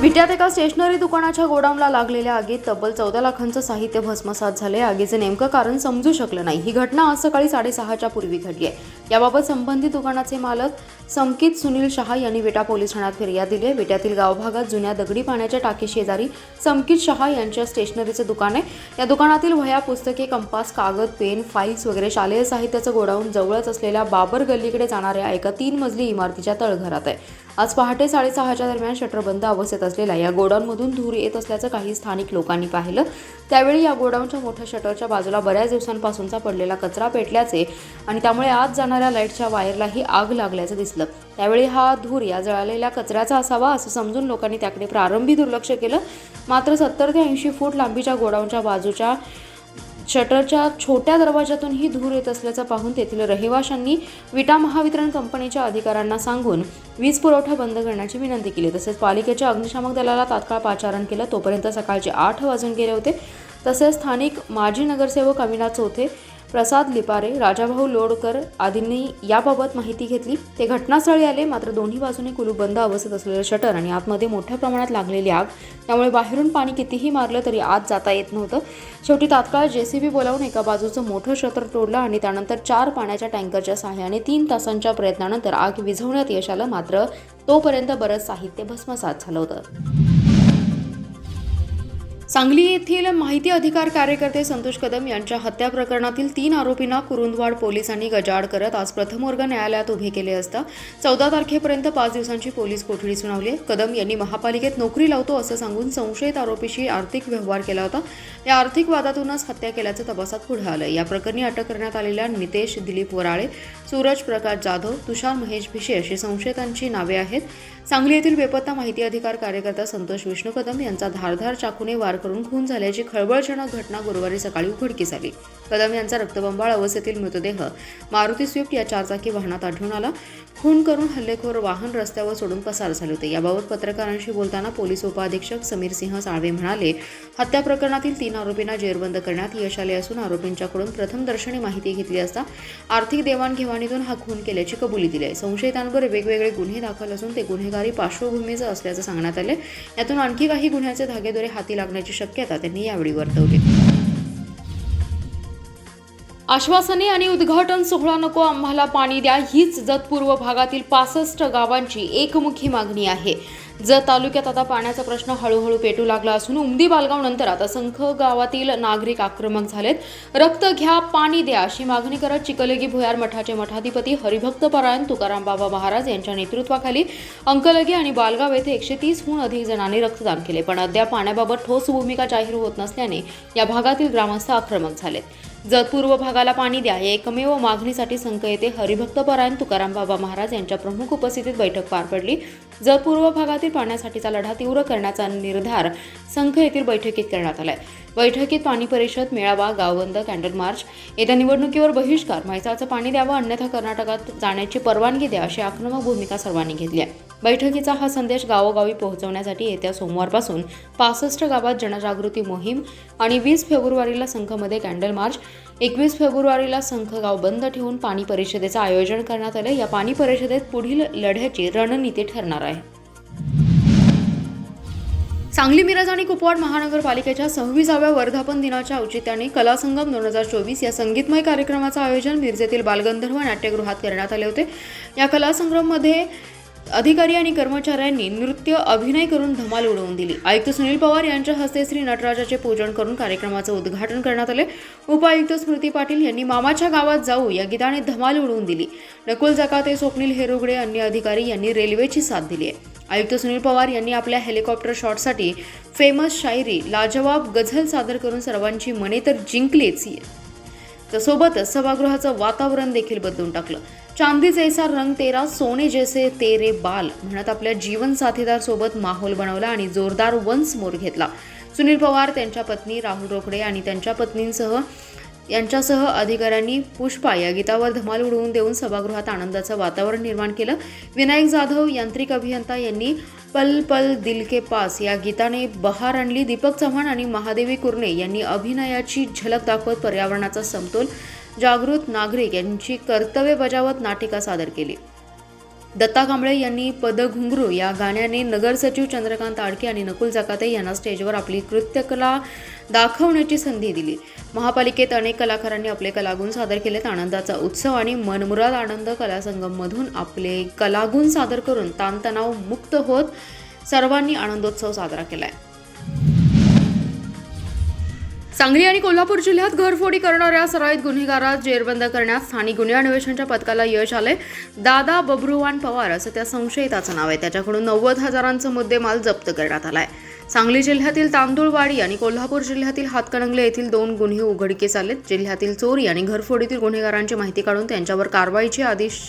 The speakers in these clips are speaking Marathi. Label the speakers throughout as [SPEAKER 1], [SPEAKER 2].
[SPEAKER 1] विट्यात एका स्टेशनरी दुकानाच्या गोडाऊनला लागलेल्या आगीत तब्बल चौदा लाखांचं साहित्य भस्मसात झाले. आगीचे नेमकं कारण समजू शकलं नाही. ही घटना आज सकाळी साडेसहाच्या पूर्वी घडली आहे. याबाबत संबंधित दुकानाचे मालक संकित सुनील शहा यांनी विटा पोलीस ठाण्यात फिर्याद दिली आहे. विट्यातील गावभागात जुन्या दगडी पाण्याच्या टाकी शेजारी संकित शहा यांच्या स्टेशनरीचं दुकान आहे. या दुकानातील वह्या पुस्तके कंपास कागद पेन फाईल्स वगैरे शालेय साहित्याचं गोडाऊन जवळच असलेल्या बाबर गल्लीकडे जाणाऱ्या एका तीन मजली इमारतीच्या तळघरात आहे. आज पहाटे साडेसहाच्या दरम्यान शटर बंद अवस्थेत असलेल्या या गोडाऊनमधून धूर येत असल्याचं काही स्थानिक लोकांनी पाहिलं. त्यावेळी या गोडाऊनच्या मोठ्या शटरच्या बाजूला बऱ्याच दिवसांपासूनचा पडलेला कचरा पेटल्याचे आणि त्यामुळे आत जाणाऱ्या लाईटच्या वायरलाही आग लागल्याचं दिसलं. त्यावेळी हा धूर या जळालेल्या कचऱ्याचा असावा असं समजून लोकांनी त्याकडे प्रारंभी दुर्लक्ष केलं. मात्र सत्तर ते ऐंशी फूट लांबीच्या गोडाऊनच्या बाजूच्या शटरच्या छोट्या दरवाजातून ही धूर येत असल्याचं पाहून तेथील रहिवाशांनी विटा महावितरण कंपनीच्या अधिकाऱ्यांना सांगून वीज पुरवठा बंद करण्याची विनंती केली. तसेच पालिकेच्या अग्निशामक दलाला तात्काळ पाचारण केलं. तोपर्यंत सकाळचे आठ वाजून गेले होते. तसेच स्थानिक माजी नगरसेवक अविनाश चौथे प्रसाद लिपारे राजाभाऊ लोडकर आदींनी याबाबत माहिती घेतली. ते घटनास्थळी आले मात्र दोन्ही बाजूने कुलूप बंद अवस्थेत असलेलं शटर आणि आतमध्ये मोठ्या प्रमाणात लागलेली आग. त्यामुळे बाहेरून पाणी कितीही मारलं तरी आत जाता येत नव्हतं. शेवटी तात्काळ जेसीबी बोलावून एका बाजूचं मोठं शटर तोडलं आणि त्यानंतर चार पाण्याच्या टँकरच्या सहाय्याने तीन तासांच्या प्रयत्नानंतर आग विझवण्यात यश आलं. मात्र तोपर्यंत बरंच साहित्य भस्मसात झालं होतं. सांगली येथील माहिती अधिकार कार्यकर्ते संतोष कदम यांच्या हत्या प्रकरणातील तीन आरोपींना कुरुंदवाड पोलिसांनी गजाआड करत आज प्रथमवर्ग न्यायालयात उभे केले असता चौदा तारखेपर्यंत पाच दिवसांची पोलीस कोठडी सुनावली आहे. कदम यांनी महापालिकेत नोकरी लावतो असं सांगून संशयित आरोपीशी आर्थिक व्यवहार केला होता. या आर्थिक वादातूनच हत्या केल्याचं तपासात पुढे आलं या प्रकरणी अटक करण्यात आलेल्या नितेश दिलीप वराळे सूरज प्रकाश जाधव तुषार महेश भिशे अशी संशयितांची नावे आहेत. सांगली येथील बेपत्ता माहिती अधिकार कार्यकर्ता संतोष विष्णू कदम यांचा धारधार चाकूने वार करून खून झाल्याची खळबळजनक घटना गुरुवारी सकाळी उघडकीस आली. कदम यांचा रक्तबंबाळ अवस्थेतील मृतदेह. मारुती स्विफ्ट या चारचाकी वाहनात आढळून आला. खून करून हल्लेखोर वाहन रस्त्यावर सोडून पसार झाले होते. याबाबत पत्रकारांशी बोलताना पोलीस उपअधीक्षक समीर सिंह साळवे म्हणाले हत्या प्रकरणातील तीन आरोपींना जेरबंद करण्यात यश आले असून आरोपींच्याकडून प्रथमदर्शनी माहिती घेतली असता आर्थिक देवाणघेवाणीतून हा खून केल्याची कबुली दिली आहे. संशयितांवर वेगवेगळे गुन्हे दाखल असून ते गुन्हेगारी पार्श्वभूमीचं असल्याचं सांगण्यात आले यातून आणखी काही गुन्ह्याचे धागेदोरे हाती लागण्याची शक्यता त्यांनी यावेळी वर्तवली. आश्वासने आणि उद्घाटन सोहळा नको आम्हाला पाणी द्या. हीच जत पूर्व भागातील पासष्ट गावांची एकमुखी मागणी आहे. जत तालुक्यात आता पाण्याचा प्रश्न हळूहळू पेटू लागला असून उमदी बालगाव नंतर आता संख गावातील नागरिक आक्रमक झालेत. रक्त घ्या पाणी द्या अशी मागणी करत चिकलगी भुयार मठाचे मठाधिपती हरिभक्त परायण तुकाराम बाबा महाराज यांच्या नेतृत्वाखाली अंकलगी आणि बालगाव येथे एकशे तीसहून अधिक जणांनी रक्तदान केले. पण अद्याप पाण्याबाबत ठोस भूमिका जाहीर होत नसल्याने या भागातील ग्रामस्थ आक्रमक झालेत. जत पूर्व पिकाला पाणी द्या या एकमेव मागणीसाठी संघ येथे हरिभक्त परायण तुकाराम बाबा महाराज यांच्या प्रमुख उपस्थितीत बैठक पार पडली. जर पूर्व भागातील पाण्यासाठीचा लढा तीव्र करण्याचा निर्धार संघ येथील बैठकीत करण्यात आलाय. बैठकीत पाणी परिषद मेळावा गावबंद कॅन्डल मार्च येत्या निवडणुकीवर बहिष्कार म्हैसाचं पाणी द्यावं अन्यथा कर्नाटकात जाण्याची परवानगी द्या अशी आक्रमक भूमिका सर्वांनी घेतली आहे. बैठकीचा हा संदेश गावोगावी पोहोचवण्यासाठी येत्या सोमवारपासून पासष्ट गावात जनजागृती मोहीम आणि वीस फेब्रुवारीला संघमध्ये कॅन्डल मार्च एकवीस फेब्रुवारीला संख गाव बंद ठेवून पाणी परिषदेचं आयोजन करण्यात आलं. या पाणी परिषदेत पुढील लढ्याची रणनीती ठरणार आहे. सांगली मिरज आणि कुपवाड महानगरपालिकेच्या सव्वीसाव्या वर्धापन दिनाच्या औचित्याने कलासंगम दोन हजार चोवीस या संगीतमय कार्यक्रमाचं आयोजन मिरजेतील बालगंधर्व नाट्यगृहात करण्यात आले होते. या कलासंग्रममध्ये अधिकारी आणि कर्मचाऱ्यांनी नृत्य अभिनय करून धमाल उडवून दिली. आयुक्त सुनील पवार यांच्या हस्ते श्री नटराजाचे पूजन करून कार्यक्रमाचं उद्घाटन करण्यात आले. उपायुक्त स्मृती पाटील यांनी मामाच्या गावात जाऊ या गीताने धमाल उडवून दिली. नकुल जकाते स्वप्नील हेरुगडे अन्य अधिकारी यांनी रेल्वेची साथ दिली आहे. आयुक्त सुनील पवार यांनी आपल्या हेलिकॉप्टर शॉटसाठी फेमस शायरी लाजवाब गझल सादर करून सर्वांची मने तर जिंकलीच त्यासोबतच सभागृहाचं वातावरण देखील बदलून टाकलं. चांदी जैसा रंग तेरा सोने जैसे तेरे बाल म्हणत आपल्या जीवन साथीदार सोबत माहोल बनवला आणि जोरदार वन्स मोर घेतला. सुनील पवार त्यांच्या पत्नी राहुल रोकडे आणि त्यांच्या पत्नींसह यांच्यासह अधिकाऱ्यांनी पुष्पा या गीतावर धमाल उडवून देऊन सभागृहात आनंदाचं वातावरण निर्माण केलं. विनायक जाधव यांत्रिक अभियंता यांनी पल पल दिल के पास या गीताने बहार आणली. दीपक चव्हाण आणि महादेवी कुर्णे यांनी अभिनयाची झलक दाखवत पर्यावरणाचा समतोल जागृत नागरिक यांची कर्तव्य बजावत नाटिका सादर केली. दत्ता कांबळे यांनी पदघुंगरू या गाण्याने नगरसचिव चंद्रकांत आडके आणि नकुल जकाते यांना स्टेजवर आपली कृत्यकला दाखवण्याची संधी दिली. महापालिकेत अनेक कलाकारांनी आपले कलागुण सादर केलेत. आनंदाचा उत्सव आणि मनमुराद आनंद कलासंगममधून आपले कलागुण सादर करून ताणतणाव मुक्त होत सर्वांनी आनंदोत्सव साजरा केलाय. सांगली आणि कोल्हापूर जिल्ह्यात घरफोडी करणाऱ्या सराईत गुन्हेगारात जेरबंद करण्यात स्थानिक गुन्हे अन्वेषणच्या पथकाला यश आले दादा बब्रुवान पवार असं त्या संशयिताचं नाव आहे. त्याच्याकडून नव्वद हजारांचा मुद्देमाल जप्त करण्यात आलाय. सांगली जिल्ह्यातील तांदूळवाडी आणि कोल्हापूर जिल्ह्यातील हातकणंगले येथील दोन गुन्हे उघडकीस आलेत. जिल्ह्यातील चोरी आणि घरफोडीतील गुन्हेगारांची माहिती काढून त्यांच्यावर कारवाईचे आदेश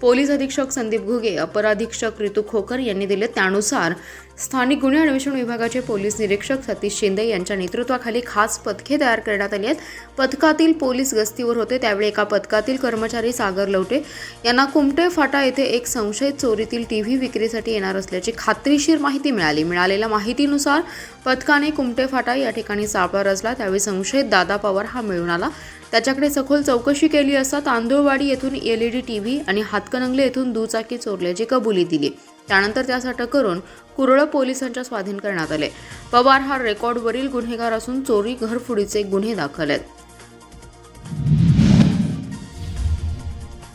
[SPEAKER 1] पोलीस अधीक्षक संदीप घुगे अपर अधीक्षक ऋतू खोकर यांनी दिले त्यानुसार स्थानिक गुन्हे अन्वेषण विभागाचे पोलीस निरीक्षक सतीश शिंदे यांच्या नेतृत्वाखाली खास पथके तयार करण्यात आली आहेत. पथकातील पोलीस गस्तीवर होते त्यावेळी एका पथकातील कर्मचारी सागर लवटे यांना कुमटे फाटा येथे एक संशयित चोरीतील टीव्ही विक्रीसाठी येणार असल्याची खात्रीशीर माहिती मिळाली. मिळालेल्या माहितीनुसार पथकाने कुमटे फाटा या ठिकाणी सापळा रचला त्यावेळी संशयित दादा पवार हा मिळून आला. त्याच्याकडे सखोल चौकशी केली असता तांदूळवाडी येथून L E D T V आणि हातकणंगले येथून दुचाकी चोरल्याची कबुली दिली. त्यानंतर त्यास अटक करून कुरळ पोलिसांच्या स्वाधीन करण्यात आले. पवार हा रेकॉर्डवरील गुन्हेगार असून चोरी घरफुडीचे गुन्हे दाखल आहेत.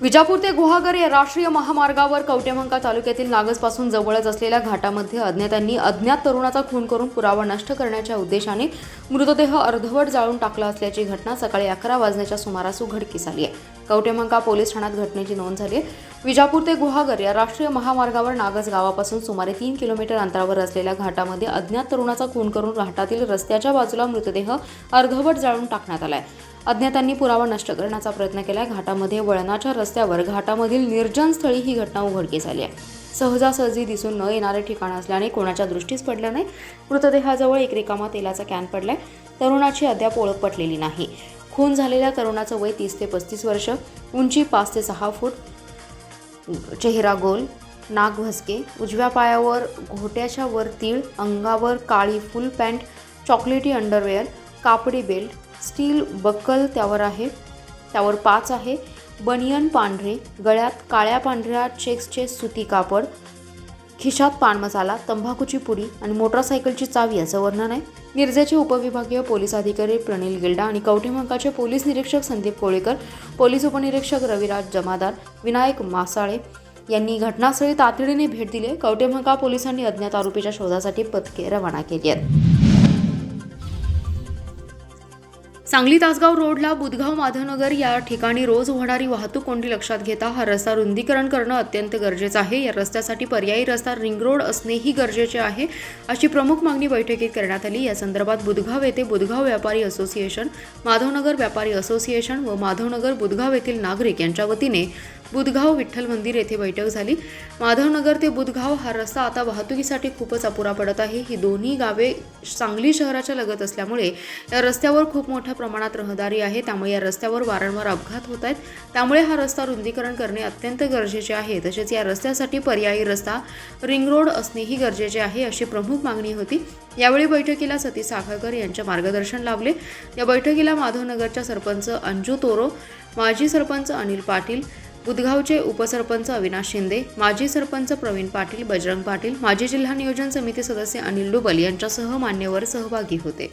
[SPEAKER 1] विजापूर ते गुहागर या राष्ट्रीय महामार्गावर कवटेमंका तालुक्यातील नागजपासून जवळच असलेल्या घाटामध्ये अज्ञातांनी अज्ञात तरुणाचा खून करून पुरावा नष्ट करण्याच्या उद्देशाने मृतदेह अर्धवट जाळून टाकला असल्याची घटना सकाळी अकरा वाजण्याच्या सुमारास उघडकीस आली आहे. कवटेमंका पोलीस ठाण्यात घटनेची नोंद झाली आहे. विजापूर ते गुहागर या राष्ट्रीय महामार्गावर नागज गावापासून सुमारे तीन किलोमीटर अंतरावर असलेल्या घाटामध्ये अज्ञात तरुणाचा खून करून घाटातील रस्त्याच्या बाजूला मृतदेह अर्धवट जाळून टाकण्यात आला आहे. अज्ञातांनी पुरावा नष्ट करण्याचा प्रयत्न केलाय. घाटामध्ये वळणाच्या रस्त्यावर घाटामधील निर्जन स्थळी ही घटना उघडकीस आली आहे. सहजासहजी दिसून न येणारे ठिकाण असल्याने कोणाच्या दृष्टीस पडलं नाही. मृतदेहाजवळ एक रिकामा तेलाचा कॅन पडलाय. तरुणाची अद्याप ओळख पटलेली नाही. खून झालेल्या तरुणाचं वय तीस ते पस्तीस वर्ष उंची पाच ते सहा फूट चेहरा गोल नाक भसके उजव्या पायावर घोट्याच्या वर तीळ अंगावर काळी फुल पॅन्ट चॉकलेटी अंडरवेअर कापडी बेल्ट स्टील बक्कल त्यावर आहे. त्यावर पाच आहे. बनियन पांढरे गळ्यात काळ्या पांढऱ्या चेक्सचे सुती कापड खिशात पान मसाला तंबाखूची पुडी आणि मोटरसायकलची चावी असं वर्णन आहे. मिरजेचे उपविभागीय पोलीस अधिकारी प्रणील गिल्डा आणि कवठेमंकाचे पोलीस निरीक्षक संदीप कोळेकर पोलीस उपनिरीक्षक रविराज जमादार विनायक मासाळे यांनी घटनास्थळी तातडीने भेट दिली. कवठेमंका पोलिसांनी अज्ञात आरोपीच्या शोधासाठी पथके रवाना केली आहेत. सांगली तासगाव रोडला बुधगाव माधवनगर या ठिकाणी रोज होणारी वाहतूक कोंडी लक्षात घेता हा रस्ता रुंदीकरण करणं अत्यंत गरजेचं आहे. या रस्त्यासाठी पर्यायी रस्ता रिंग रोड असणेही गरजेचे आहे अशी प्रमुख मागणी बैठकीत करण्यात आली. या संदर्भात बुधगाव येथे बुधगाव व्यापारी असोसिएशन माधवनगर व्यापारी असोसिएशन व माधवनगर बुधगाव येथील नागरिक यांच्या वतीने बुधगाव विठ्ठल मंदिर येथे बैठक झाली. माधवनगर ते बुधगाव हा रस्ता आता वाहतुकीसाठी खूपच अपुरा पडत आहे. ही दोन्ही गावे सांगली शहराच्या लगत असल्यामुळे या रस्त्यावर खूप मोठ्या प्रमाणात रहदारी आहे. त्यामुळे या रस्त्यावर वारंवार अपघात होत आहेत. त्यामुळे हा रस्ता रुंदीकरण करणे अत्यंत गरजेचे आहे. तसेच या रस्त्यासाठी पर्यायी रस्ता रिंग रोड असणेही गरजेचे आहे अशी प्रमुख मागणी होती. यावेळी बैठकीला सतीश साखळकर यांचे मार्गदर्शन लाभले. या बैठकीला माधवनगरच्या सरपंच अंजू तोरो माजी सरपंच अनिल पाटील बुधगावचे उपसरपंच अविनाश शिंदे माजी सरपंच प्रवीण पाटील बजरंग पाटील माजी जिल्हा नियोजन समिती सदस्य अनिल डुबल यांच्यासह मान्यवर सहभागी होते.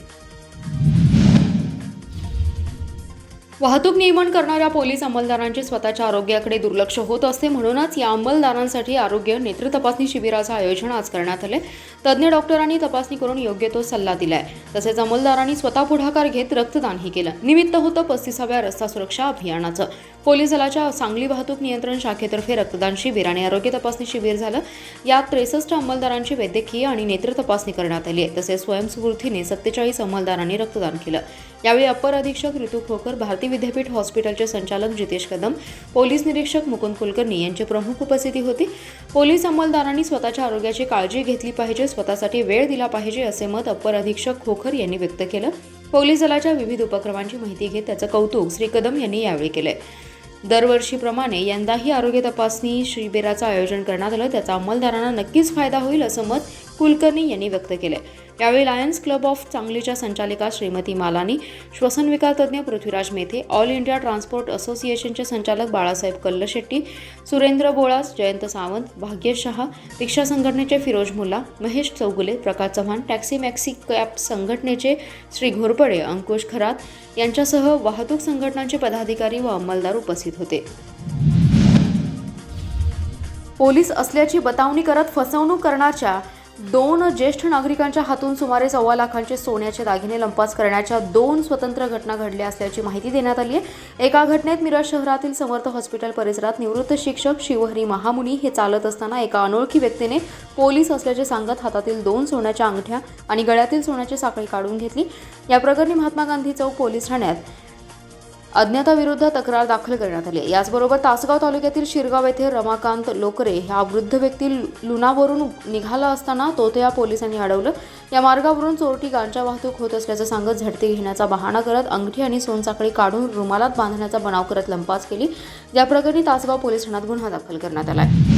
[SPEAKER 1] वाहतूक नियमन करणाऱ्या पोलीस अंमलदारांचे स्वतःच्या आरोग्याकडे दुर्लक्ष होत असते म्हणूनच या अंमलदारांसाठी आरोग्य नेत्र तपासणी शिबिराचं आयोजन आज करण्यात आले तज्ज्ञ डॉक्टरांनी तपासणी करून योग्य तो सल्ला दिलाय. तसेच अंमलदारांनी स्वतः पुढाकार घेत रक्तदानही केलं. निमित्त होतं पस्तीसाव्या रस्ता सुरक्षा अभियानाचं. पोलीस दलाच्या सांगली वाहतूक नियंत्रण शाखेतर्फे रक्तदान शिबिर आणि आरोग्य तपासणी शिबिर झालं. यात त्रेसष्ट अंमलदारांची वैद्यकीय आणि नेत्र तपासणी करण्यात आली आहे तसेच स्वयंस्फूर्तीने सत्तेचाळीस अंमलदारांनी रक्तदान केलं. यावेळी अप्पर अधीक्षक ऋतू खोकर भारती विद्यापीठ हॉस्पिटलचे संचालक जितेश कदम पोलीस निरीक्षक मुकुंद कुलकर्णी यांची प्रमुख उपस्थिती होती. पोलीस अंमलदारांनी स्वतःच्या आरोग्याची काळजी घेतली पाहिजे स्वतःसाठी वेळ दिला पाहिजे असे मत अप्पर अधीक्षक खोखर यांनी व्यक्त केलं. पोलीस दलाच्या विविध उपक्रमांची माहिती घेत त्याचं कौतुक श्री कदम यांनी यावेळी केलंय. दरवर्षीप्रमाणे यंदाही आरोग्य तपासणी शिबिराचं आयोजन करण्यात आलं. त्याचा अंमलदारांना नक्कीच फायदा होईल असं मत कुलकर्णी यांनी व्यक्त केलंय. यावेळी लायन्स क्लब ऑफ सांगलीच्या संचालिका श्रीमती मालानी श्वसन विकार तज्ज्ञ Prithviraj Methe all India transport असोसिएशनचे संचालक बाळासाहेब कल्लशेट्टी सुरेंद्र बोळास जयंत सावंत भाग्येश शहा रिक्षा संघटनेचे Firoz Mulla Mahesh Chougule Prakash Chavan taxi maxi cab संघटनेचे श्री घोरपडे अंकुश खरात यांच्यासह वाहतूक संघटनांचे पदाधिकारी व अंमलदार उपस्थित होते. पोलीस असल्याची बतावणी करत फसवणूक करण्याच्या दोन ज्येष्ठ नागरिकांच्या हातून सुमारे सव्वा लाखांचे सोन्याचे दागिने लंपास करण्याच्या दोन स्वतंत्र घटना घडल्या असल्याची माहिती देण्यात आली आहे. एका घटनेत मिरज शहरातील समर्थ हॉस्पिटल परिसरात निवृत्त शिक्षक शिवहरी महामुनी हे चालत असताना एका अनोळखी व्यक्तीने पोलीस असल्याचे सांगत हातातील दोन सोन्याच्या अंगठ्या आणि गळ्यातील सोन्याची साखळी काढून घेतली. या प्रकरणी महात्मा गांधी चौक पोलीस ठाण्यात. अज्ञाताविरुद्ध तक्रार दाखल करण्यात आली याचबरोबर तासगाव तालुक्यातील शिरगाव येथे रमाकांत लोकरे हा वृद्ध व्यक्ती लुणावरून निघाला असताना तोतया पोलिसांनी अडवलं. या मार्गावरून चोरटी गांजा वाहतूक होत असल्याचं सांगत झडती घेण्याचा बहाणा करत अंगठी आणि सोनसाखळी काढून रुमालात बांधण्याचा बनाव करत लंपास केली. या प्रकरणी तासगाव पोलीस ठाण्यात गुन्हा दाखल करण्यात आला आहे.